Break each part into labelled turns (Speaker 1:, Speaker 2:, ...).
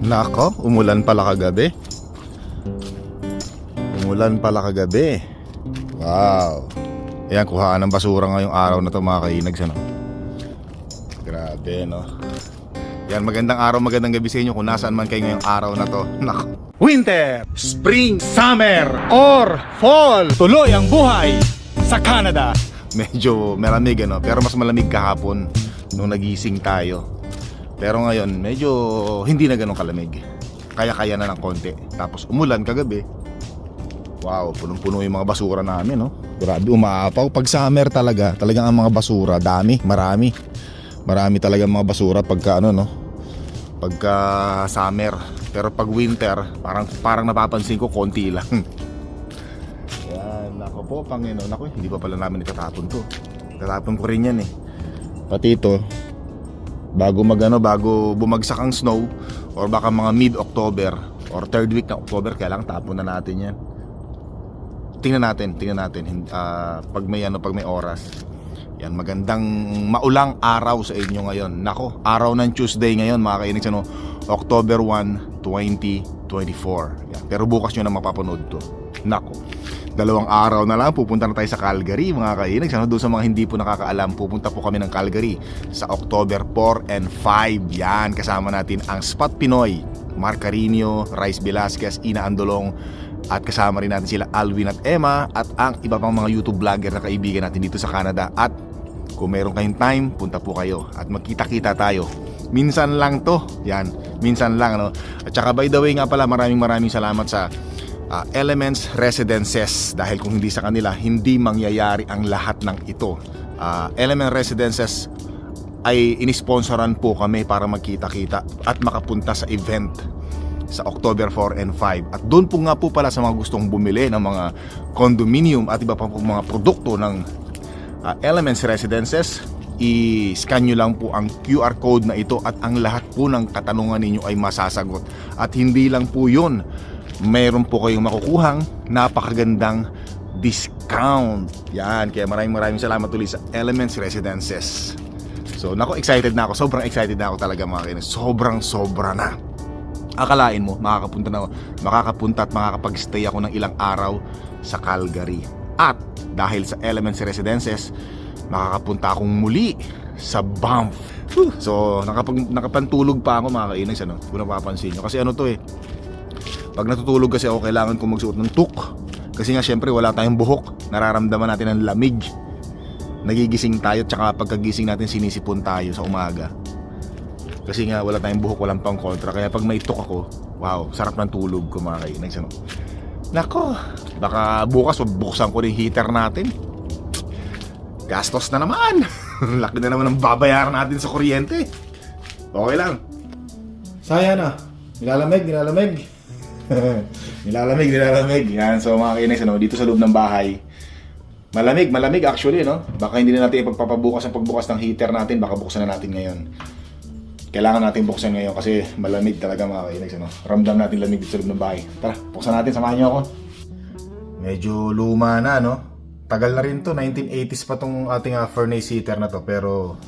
Speaker 1: Nako, umulan pala kagabi. Umulan pala kagabi. Wow. Ayan, kuhaan ng basura ngayong araw na to mga kainags ano. Grabe no. Yan, magandang araw, magandang gabi sa inyo kung nasaan man kayo ngayong araw na to. Nako.
Speaker 2: winter, spring, summer, or fall. Tuloy ang buhay sa Canada.
Speaker 1: medyo malamig ano, pero mas malamig kahapon nung nagising tayo. Pero ngayon, medyo hindi na ganun kalamig. Kaya-kaya na ng konti. Tapos umulan kagabi. Wow, punong-puno yung mga basura namin, no? Grabe, umaapaw. Pag summer talaga, talagang ang mga basura, dami, marami. Marami talaga mga basura pagka ano, no? Pagka summer. Pero pag winter, parang parang napapansin ko konti lang. Yan, nako po, Panginoon. Nako, hindi pa pala namin itatapon to. Itatapon ko rin yan eh. Pati ito, bago magano, bago bumagsak ang snow, or baka mga mid-October, or third week ng October, kailangan tapon na natin yan. Tingnan natin, tingnan natin, ah, pag may ano, pag may oras. Yan, magandang maulang araw sa inyo ngayon. Nako, araw ng Tuesday ngayon, mga kainig ano, October 1, 2024. Yan. Pero bukas nyo na mapapanood to. Nako, dalawang araw na lang pupunta na tayo sa Calgary mga kainig ano doon sa mga hindi po nakakaalam pupunta po kami ng Calgary sa October 4 and 5 yan kasama natin ang Spot Pinoy Mark Carino, Rice Velasquez, Ina Andolong at kasama rin natin sila Alwin at Emma at ang iba pang mga YouTube vlogger na kaibigan natin dito sa Canada at kung meron kayong time, punta po kayo at magkita-kita tayo. Minsan lang to. Yan, minsan lang ano. At saka by the way nga pala, maraming maraming salamat sa ah, Elements Residences dahil kung hindi sa kanila, hindi mangyayari ang lahat ng ito. Ah, Element Residences ay inisponsoran po kami para magkita-kita at makapunta sa event sa October 4 and 5. At doon po nga po pala sa mga gustong bumili ng mga condominium at iba pa po mga produkto ng uh, Elements Residences, i-scan nyo lang po ang QR code na ito at ang lahat po ng katanungan ninyo ay masasagot. At hindi lang po yun, mayroon po kayong makukuhang napakagandang discount. Yan, kaya maraming maraming salamat ulit sa Elements Residences. So, nako excited na ako. Sobrang excited na ako talaga mga kainis. Sobrang sobra na akalain mo makakapunta na makakapunta at makakapag-stay ako ng ilang araw sa Calgary. At dahil sa Elements Residences, makakapunta akong muli sa Banff. So, nakapag, nakapantulog pa ako mga kainis, ano? Kung napapansin nyo. Kasi ano to eh, pag natutulog kasi ako, kailangan kong magsuot ng tuk. Kasi nga syempre wala tayong buhok. Nararamdaman natin ang lamig. Nagigising tayo, tsaka pagkagising natin sinisipon tayo sa umaga. Kasi nga wala tayong buhok, walang pang kontra. Kaya pag may tok ako, wow, sarap ng tulog ko mga kainags. Ano? Nako, baka bukas buksan ko rin heater natin. Gastos na naman. Laki na naman ng babayaran natin sa kuryente. Okay lang. Saya na. Nilalamig, nilalamig. nilalamig, nilalamig. Yan, so mga kainags, ano, dito sa loob ng bahay. Malamig, malamig actually, no? Baka hindi na natin ipagpapabukas ang pagbukas ng heater natin, baka buksan na natin ngayon kailangan natin buksan ngayon kasi malamig talaga mga kainags. Ano? Ramdam natin lamig dito sa loob ng bahay. Tara, buksan natin, samahan niyo ako. Medyo luma na, no? Tagal na rin to, 1980s pa tong ating uh, furnace heater na to. Pero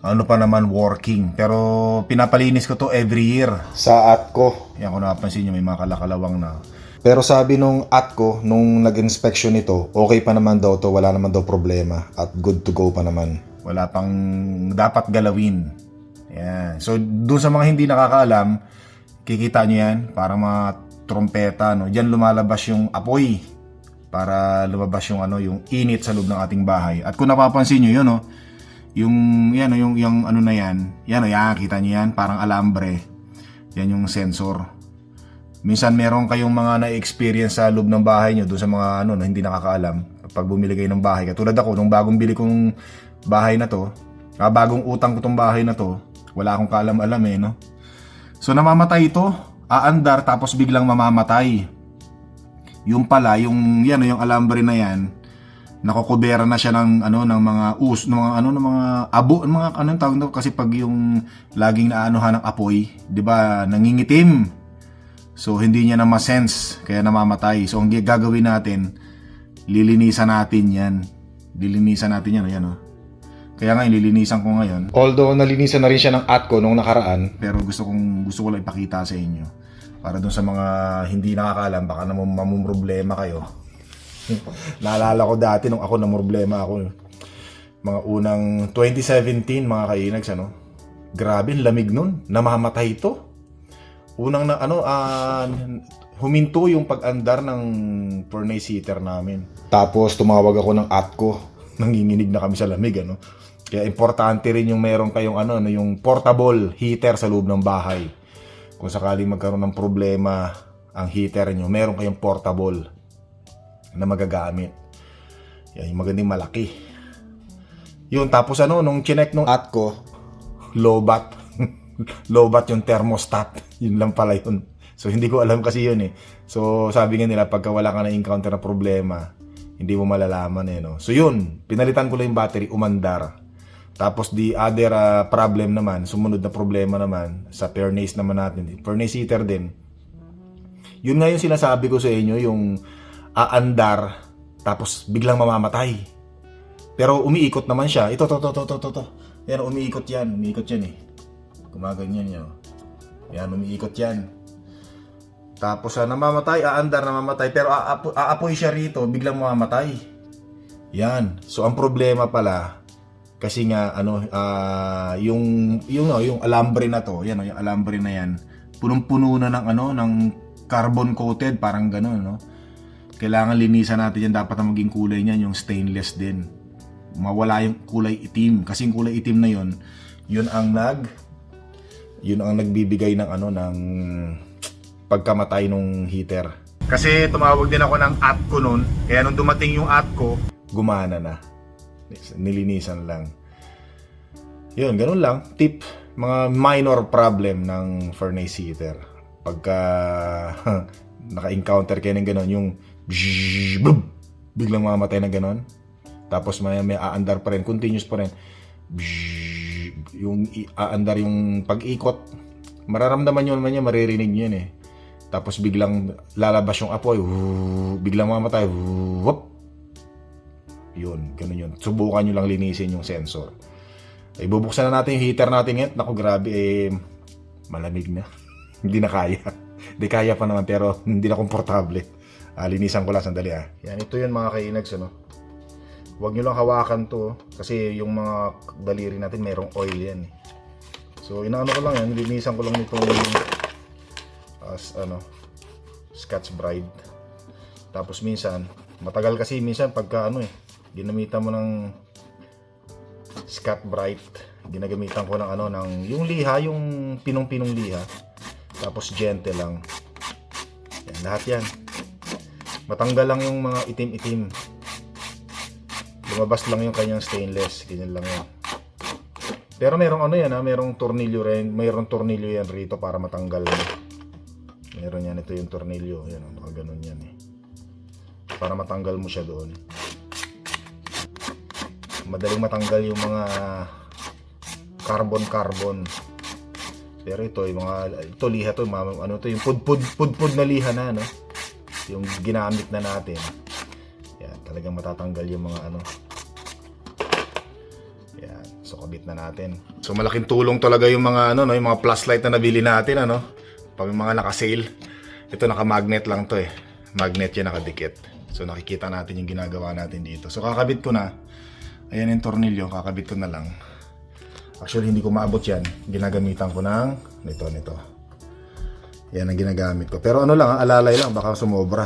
Speaker 1: ano pa naman working. Pero pinapalinis ko to every year. Sa Atco. Yan kung napansin nyo, may mga kalakalawang na. Pero sabi nung Atco, nung nag-inspection nito, okay pa naman daw to, wala naman daw problema. At good to go pa naman. Wala pang dapat galawin. Yan. So, doon sa mga hindi nakakaalam, kikita nyo yan, para mga trompeta, no? Diyan lumalabas yung apoy para lumabas yung ano, yung init sa loob ng ating bahay. At kung napapansin nyo yun, no? Yung, yan, yung, yung ano na yan, yan, yan, kita nyo yan, parang alambre. Yan yung sensor. Minsan meron kayong mga na-experience sa loob ng bahay nyo, doon sa mga ano, na hindi nakakaalam, pag bumili kayo ng bahay. Katulad ako, nung bagong bili kong bahay na to, ah, bagong utang ko tong bahay na to, wala akong kaalam-alam eh, no? So namamatay ito, aandar tapos biglang mamamatay. Yung pala, yung yan, yung alambre na yan, nakokubera na siya ng ano ng mga us ng mga ano ng mga abo ng mga ano tawag nito kasi pag yung laging naanuhan ng apoy, 'di ba, nangingitim. So hindi niya na ma-sense kaya namamatay. So ang gagawin natin, lilinisan natin 'yan. Lilinisan natin 'yan, ayan oh. Kaya nga ililinisan ko ngayon. Although nalinisan na rin siya ng Atco nung nakaraan, pero gusto kong gusto ko lang ipakita sa inyo. Para dun sa mga hindi nakakaalam, baka naman mamumroblema kayo. Naalala ko dati nung ako na problema ako. Mga unang 2017 mga kainags ano. Grabe, lamig nun. Namamatay ito. Unang na ano ah, huminto yung pag-andar ng furnace heater namin. Tapos tumawag ako ng Atco. Nanginginig na kami sa lamig ano. Kaya importante rin yung meron kayong ano, ano yung portable heater sa loob ng bahay. Kung sakaling magkaroon ng problema ang heater nyo, meron kayong portable na magagamit. Yan, yung magandang malaki. Yun, tapos ano, nung chinek nung Atco, lobat. lobat yung thermostat. Yun lang pala yun. So, hindi ko alam kasi yun eh. So, sabi nga nila, pagka wala ka na-encounter na problema, hindi mo malalaman eh, no? So, yun. Pinalitan ko lang yung battery, umandar. Tapos, the other ah, problem naman, sumunod na problema naman, sa furnace naman natin. Furnace heater din. Yun nga yung sinasabi ko sa inyo, yung aandar, tapos biglang mamamatay. Pero umiikot naman siya. Ito, to, to, to, to, to, to. Yan, umiikot yan. Umiikot yan eh. Gumaganyan yan. oh. Yan, umiikot yan. Tapos ah, namamatay, aandar, namamatay. Pero aapo, aapoy siya rito, biglang mamamatay. Yan. So, ang problema pala, kasi nga, ano, ah, yung, yung, no, yung alambre na to, yan, oh, yung alambre na yan, punong-puno na ng, ano, ng carbon coated, parang gano'n, no? Kailangan linisan natin yan, dapat ang maging kulay niyan, yung stainless din. Mawala yung kulay itim, kasi yung kulay itim na yun, yun ang nag, yun ang nagbibigay ng, ano, ng, pagkamatay nung heater. Kasi tumawag din ako ng Atco noon, kaya nung dumating yung Atco, gumana na. Nilinisan lang. Yun, ganun lang. Tip, mga minor problem ng furnace heater. Pagka naka-encounter kayo ng ganun, yung bzzz, blub, biglang mamatay na ganun. Tapos may, may aandar pa rin, continuous pa rin. Bzzz, yung aandar yung pag-ikot. Mararamdaman nyo naman yan, maririnig nyo yun eh. Tapos biglang lalabas yung apoy, whoo, biglang mamatay, whoo, whoop. Yun, ganun yun. Subukan nyo lang linisin yung sensor. Ay, bubuksan na natin yung heater natin ngayon. Naku, grabe, eh, malamig na. hindi na kaya. Hindi kaya pa naman, pero hindi na komportable. Ah, linisan ko lang, sandali ah. Yan, ito yun mga kainags, ano. Huwag nyo lang hawakan to, kasi yung mga daliri natin, merong oil yan eh. So, inaano ko lang yan, linisan ko lang nitong as ano Scotch Brite. Tapos minsan, matagal kasi minsan pagka ano eh, ginamitan mo ng Scotch Brite, ginagamitan ko ng ano ng yung liha, yung pinong-pinong liha. Tapos gentle lang. Yan, lahat yan. Matanggal lang yung mga itim-itim. Lumabas lang yung kanyang stainless, ganyan lang yan. Pero merong ano yan ha, merong tornilyo rin, mayroong tornilyo yan rito para matanggal. Meron yan, ito yung tornilyo. Yan, oh, nakaganon yan eh. Para matanggal mo siya doon. Madaling matanggal yung mga carbon-carbon. Pero ito, yung mga, ito liha to, mga, ano to, yung pud-pud, pud-pud na liha na, no? Yung ginamit na natin. Yan, talagang matatanggal yung mga ano. Yan, so kabit na natin. So malaking tulong talaga yung mga ano, no, yung mga flashlight na nabili natin, ano? pag yung mga naka-sale, ito naka-magnet lang to eh. Magnet yan nakadikit. So nakikita natin yung ginagawa natin dito. So kakabit ko na. Ayan yung tornilyo, kakabit ko na lang. Actually hindi ko maabot yan. Ginagamitan ko ng nito, nito. Yan ang ginagamit ko. Pero ano lang, ah, alalay lang, baka sumobra.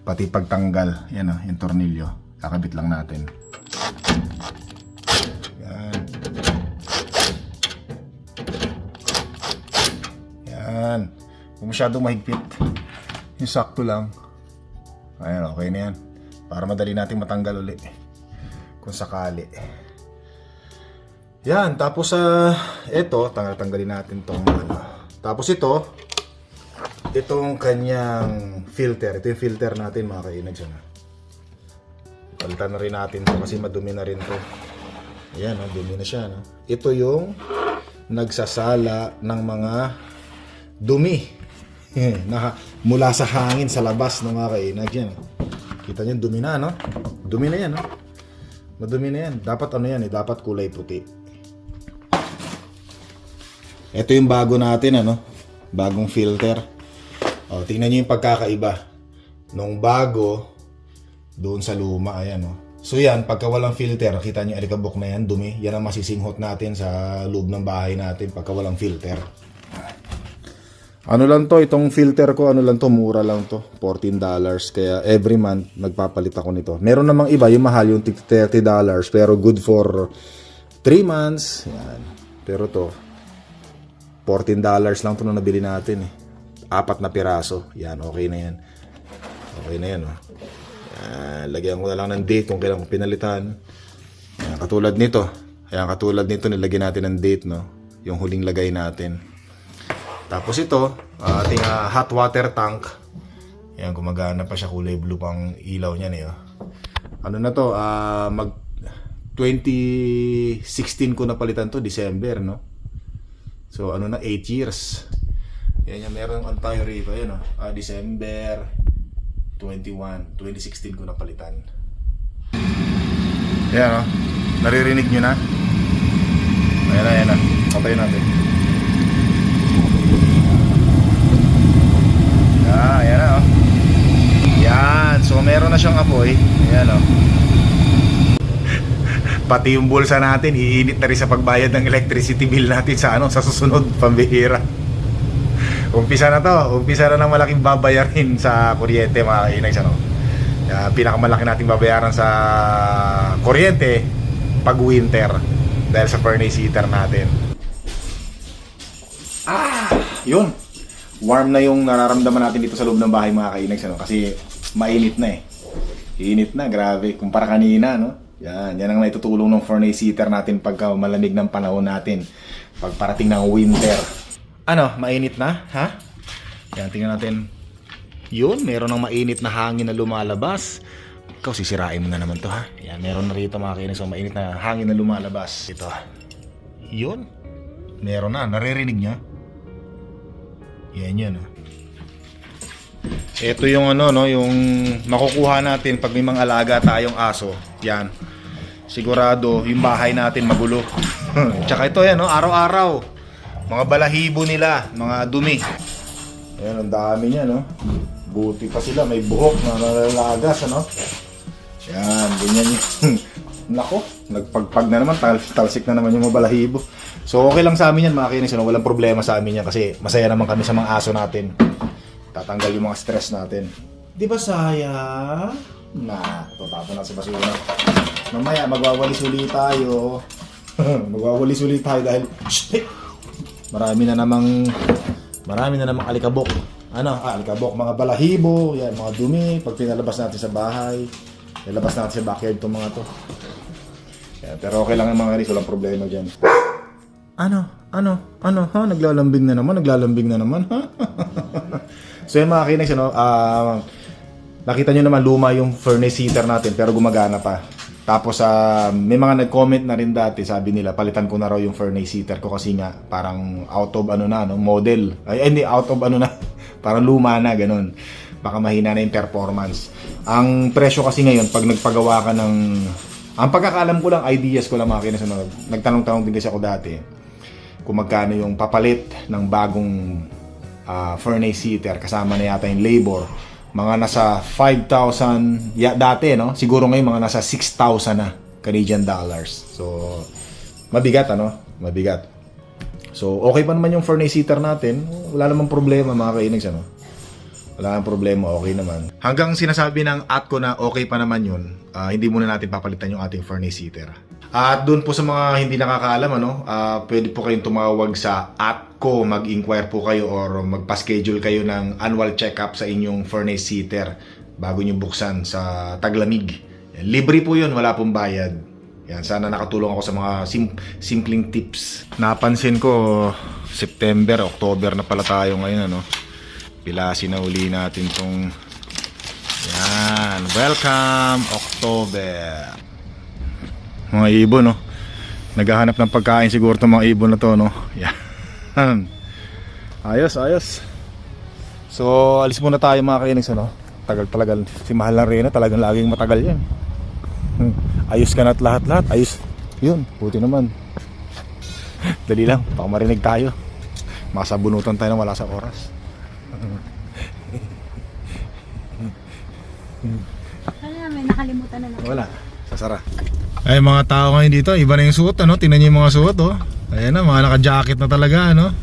Speaker 1: Pati pagtanggal. Yan o, yung tornilyo. Kakabit lang natin. Yan. Yan. Kung masyadong mahigpit, yung sakto lang. Ayan, okay na yan. Para madali nating matanggal uli. Kung sakali. Yan, tapos sa ito, tanggal tanggalin natin tong ano. Tapos ito, itong kanyang filter. Ito yung filter natin mga kainags. Ano. Palitan na rin natin to kasi madumi na rin to. Ayan, oh, dumi na siya. No? Ito yung nagsasala ng mga dumi na mula sa hangin sa labas ng mga kainag yan. Kita niyo dumi na, no? Dumi na yan, no? Madumi na yan. Dapat ano yan eh, dapat kulay puti. Ito yung bago natin ano, bagong filter. O, tingnan nyo yung pagkakaiba. Nung bago, doon sa luma, ayan o. So yan, pagka walang filter, kita nyo alikabok na yan, dumi. Yan ang masisinghot natin sa loob ng bahay natin pagka walang filter. Ano lang to, itong filter ko, ano lang to, mura lang to. $14. Kaya every month, nagpapalit ako nito. Meron namang iba, yung mahal, yung tig- $30. Pero good for 3 months. Yan. Pero to, $14 lang to na nabili natin eh. Apat na piraso. Yan, okay na yan. Okay na yan, oh. Yan, lagyan ko na lang ng date kung kailan pinalitan. Yan, katulad nito. Ayan, katulad nito, nilagyan natin ng date, no? Yung huling lagay natin. Tapos ito, ah, ating ah, hot water tank. Ayan, gumagana pa siya. Kulay blue pang ilaw niyan eh. oh. Ano na to? ah, mag 2016 ko napalitan to, December, no? So, ano na, 8 years. Yan yung meron ang tayo rito. Ayan, oh. Ah, December 21, 2016 ko napalitan. Ayan, oh. Naririnig nyo na? Ayan na, ayan na. Patayin natin. Ah, ayan na, oh. Yan. So, meron na siyang apoy. Ayan, oh. Pati yung bulsa natin, iinit na rin sa pagbayad ng electricity bill natin sa ano, sa susunod, pambihira. Umpisa na to, umpisa na ng malaking babayarin sa kuryente mga kainags ano. Uh, pinakamalaki nating babayaran sa kuryente pag winter dahil sa furnace heater natin. Ah, yun. Warm na yung nararamdaman natin dito sa loob ng bahay mga kainags ano kasi mainit na eh. Init na, grabe. Kumpara kanina, no? Yan, yan ang naitutulong ng furnace heater natin pagka malamig ng panahon natin. Pag parating ng winter. Ano, mainit na? Ha? Yan, tingnan natin. Yun, meron ng mainit na hangin na lumalabas. Ikaw, sisirain mo na naman to, ha? Yan, meron na rito mga kinis. So, mainit na hangin na lumalabas. Ito. Yun. Meron na. Naririnig niya? Yan yun. Ito yung ano no, yung makukuha natin pag may mga alaga tayong aso. Yan. Sigurado yung bahay natin magulo. Tsaka ito yan no, araw-araw. Mga balahibo nila, mga dumi. Ayan, ang dami niya no. Buti pa sila, may buhok na nalalagas ano. Yan, ganyan yun. Nako, nagpagpag na naman, tal talsik na naman yung mga balahibo. So okay lang sa amin yan mga kinis, ano? walang problema sa amin yan kasi masaya naman kami sa mga aso natin tatanggal yung mga stress natin. Di ba saya? Na, tutapon na sa basura. Mamaya, magwawalis ulit tayo. magwawalis ulit tayo dahil, shit, marami na namang, marami na namang alikabok. Ano, ah, alikabok, mga balahibo, yan, mga dumi, pag pinalabas natin sa bahay, nilabas natin sa backyard itong mga to. Yan, pero okay lang yung mga kanis, walang problema dyan. Ano? Ano? Ano? Ha? Naglalambing na naman? Naglalambing na naman? So yun mga kinags, ano, ah, nakita nyo naman luma yung furnace heater natin pero gumagana pa. Tapos ah, may mga nag-comment na rin dati, sabi nila, palitan ko na raw yung furnace heater ko kasi nga parang out of ano na, no, model. Ay, hindi, out of ano na, parang luma na, ganun. Baka mahina na yung performance. Ang presyo kasi ngayon, pag nagpagawa ka ng... Ang pagkakalam ko lang, ideas ko lang mga kinas, ano, nagtanong-tanong din kasi ako dati kung magkano yung papalit ng bagong ah, furnace heater kasama na yata yung labor mga nasa 5,000 ya, dati no? Siguro ngayon mga nasa 6,000 na Canadian dollars. So mabigat ano? Mabigat. So okay pa naman yung furnace heater natin. Wala namang problema mga kainags ano? Wala nang problema, okay naman. Hanggang sinasabi ng Atco na okay pa naman yun, ah, hindi muna natin papalitan yung ating furnace heater. At doon po sa mga hindi nakakaalam, ano, ah, pwede po kayong tumawag sa Atco, mag-inquire po kayo or magpa-schedule kayo ng annual check-up sa inyong furnace heater bago nyo buksan sa taglamig. Libre po yun, wala pong bayad. Yan, sana nakatulong ako sa mga sim- simpleng tips. Napansin ko, September, October na pala tayo ngayon, ano. Pilasin na uli natin tong yan. Welcome, October. Mga ibon, no? Naghahanap ng pagkain siguro itong mga ibon na to, no? Yan. Ayos, ayos. So, alis muna tayo mga kainags, ano? Tagal talaga. Si Mahal na Reyna, talagang laging matagal yan. Hmm. Ayos ka na at lahat-lahat. Ayos. Yun, buti naman. Dali lang, baka marinig tayo. Masabunutan tayo ng wala sa oras.
Speaker 3: Kaya may nakalimutan na lang.
Speaker 1: Wala. Sasara. Ay mga tao ngayon dito, iba na yung suot ano, tingnan niyo yung mga suot oh. Ayan na, mga naka-jacket na talaga ano.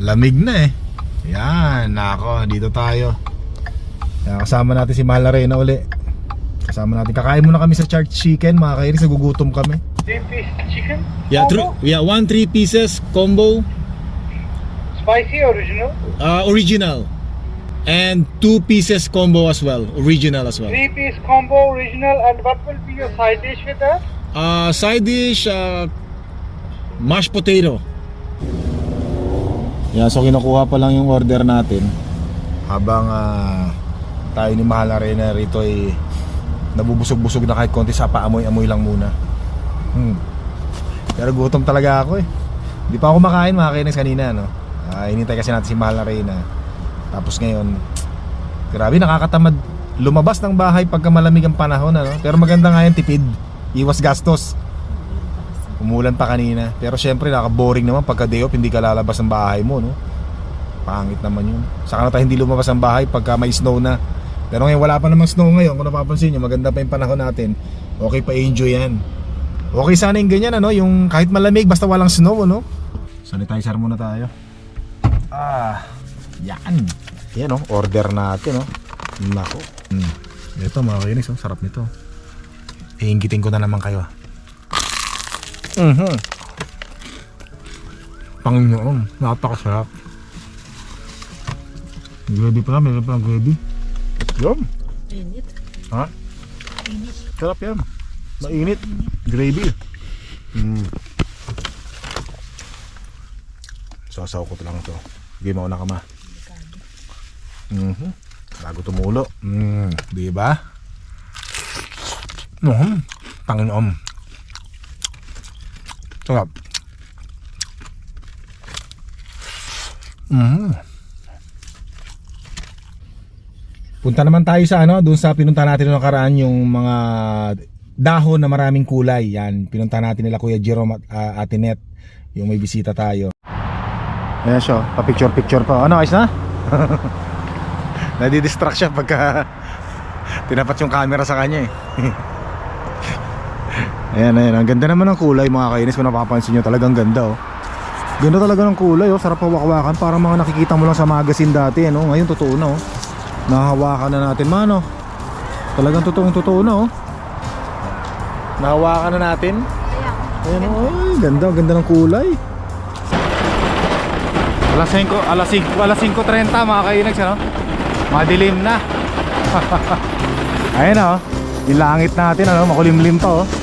Speaker 1: Lamig na eh. Yan, nako, dito tayo. Yan, kasama natin si Mahal Arena uli. Kasama natin. Kakain muna kami sa charred chicken, mga kairis, nagugutom kami.
Speaker 4: Three piece chicken,
Speaker 2: Yeah, three, yeah, one three pieces combo,
Speaker 4: spicy original.
Speaker 2: uh, original. And two pieces combo as well, original as well.
Speaker 4: Three piece combo original, and what will be your side dish with that?
Speaker 2: Uh, side dish, uh, mashed potato.
Speaker 1: Yan, so kinukuha pa lang yung order natin. Habang ah, tayo ni Mahal Arena rito ay nabubusog-busog na kahit konti sa paamoy-amoy lang muna. Hmm. Pero gutom talaga ako eh. Hindi pa ako makain mga kainis kanina no. Ah, inintay kasi natin si Mahal Arena. Tapos ngayon, grabe nakakatamad lumabas ng bahay pagka malamig ang panahon ano. Pero maganda nga yan tipid. Iwas gastos. Umulan pa kanina. Pero syempre nakaka-boring naman pagka day off hindi ka lalabas ng bahay mo, no? Pangit naman yun. Saka na tayo hindi lumabas ng bahay pagka may snow na. Pero ngayon wala pa namang snow ngayon. Kung napapansin nyo, maganda pa yung panahon natin. Okay pa enjoy yan. Okay sana yung ganyan, ano? Yung kahit malamig, basta walang snow, ano? Sanitizer muna tayo. Ah, yan. Yan, oh. Order natin, oh. Nako. Hmm. Ito, mga kainis, oh. Sarap nito. Iinggitin ko na naman kayo, ah. Mhm. Panginoon, napakasarap. Gravy pala, meron pa gravy. Yum.
Speaker 3: Init.
Speaker 1: Ha? Sarap yan. Mainit. Gravy. Mm. Sasaw ko lang to. Sige, mauna ka ma. Mhm. Bago tumulo. Mm, di ba? Mhm. Panginoon. Sarap. Mhm. Punta naman tayo sa ano, doon sa pinunta natin noong nakaraan yung mga dahon na maraming kulay. Yan, pinunta natin nila Kuya Jerome at uh, Ate Net. Yung may bisita tayo. Ayan siya, pa-picture-picture pa. Ano, ayos na? Nadidistract siya pagka tinapat yung camera sa kanya eh. ayan, ayan. Ang ganda naman ng kulay mga kainis. Kung napapansin nyo, talagang ganda oh. Ganda talaga ng kulay oh. Sarap hawak-hawakan. Parang mga nakikita mo lang sa magazine dati. Ano? Ngayon totoo na oh. Nahawakan na natin mano. Talagang totoong totoo na oh. Nahawakan na natin. Ayan oh, ay, ganda, ganda ng kulay. Alas 5, alas 5, alas 5.30 mga kainags ano? Madilim na. Ayan oh. Yung langit natin ano, makulimlim pa oh.